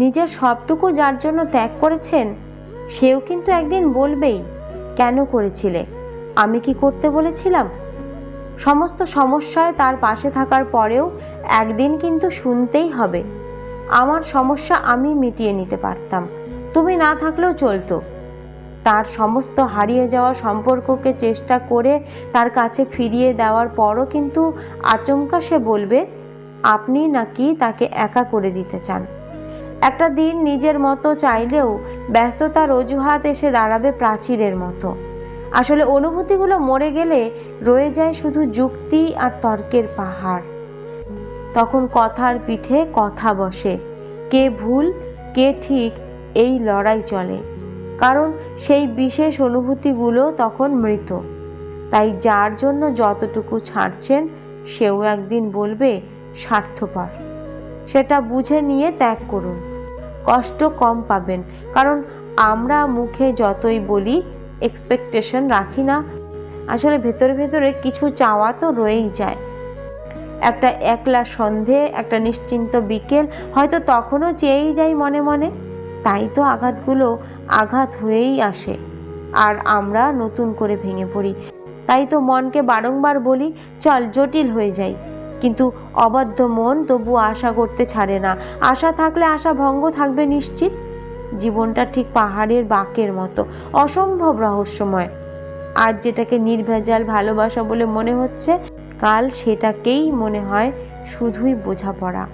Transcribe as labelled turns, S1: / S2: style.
S1: নিজের সবটুকু যার জন্য ত্যাগ করেছেন, সেও কিন্তু একদিন বলবেই, কেন করেছিলে? আমি কি করতে বলেছিলাম? সমস্ত সমস্যায় তার পাশে থাকার পরেও একদিন কিন্তু শুনতেই হবে, আমার সমস্যা আমি মিটিয়ে নিতে পারতাম, তুমি না থাকলেও চলতো। তার সমস্ত হারিয়ে যাওয়া সম্পর্ককে চেষ্টা করে তার কাছে ফিরিয়ে দেওয়ার পরও কিন্তু আচমকা সে বলবে, আপনি নাকি তাকে একা করে দিতে চান? একটা দিন নিজের মতো চাইলেও ব্যস্ততার অজুহাত এসে দাঁড়াবে প্রাচীরের মতো। আসলে অনুভূতিগুলো মরে গেলে রয়ে যায় শুধু যুক্তি আর তর্কের পাহাড়। তখন কথার পিঠে কথা বসে, কে ভুল, কে ঠিক, এই লড়াই চলে। কারণ সেই বিশেষ অনুভূতিগুলো তখন মৃত। তাই যার জন্য যতটুকু ছাড়ছেন, সেও একদিন বলবে, স্বার্থপর। সেটা বুঝে নিয়ে ত্যাগ করুন। কষ্ট কম পাবেন, কারণ আমরা মুখে যতই বলি এক্সপেকটেশন রাখি না। আসলে ভেতরে ভেতরে কিছু চাওয়া তো রয়েই যায়। একটা একলা সন্ধে, একটা নিশ্চিন্ত বিকেল হয়তো তখনও চেয়েই যাই মনে মনে। তাই তো আঘাতগুলো আঘাত হয়েই আসে, আর আমরা নতুন করে ভেঙে পড়ি। তাই তো মনকে বারংবার বলি, চল জটিল হয়ে যাই। কিন্তু অবাধ্য মন তবু আশা করতে ছাড়ে না। আশা থাকলে আশা ভঙ্গ থাকবে নিশ্চিত। জীবনটা ঠিক পাহাড়ের বাঁকের মতো, অসম্ভব রহস্যময়। আজ যেটাকে নির্ভেজাল ভালোবাসা বলে মনে হচ্ছে, কাল সেটাকেই মনে হয় শুধুই বোঝাপড়া।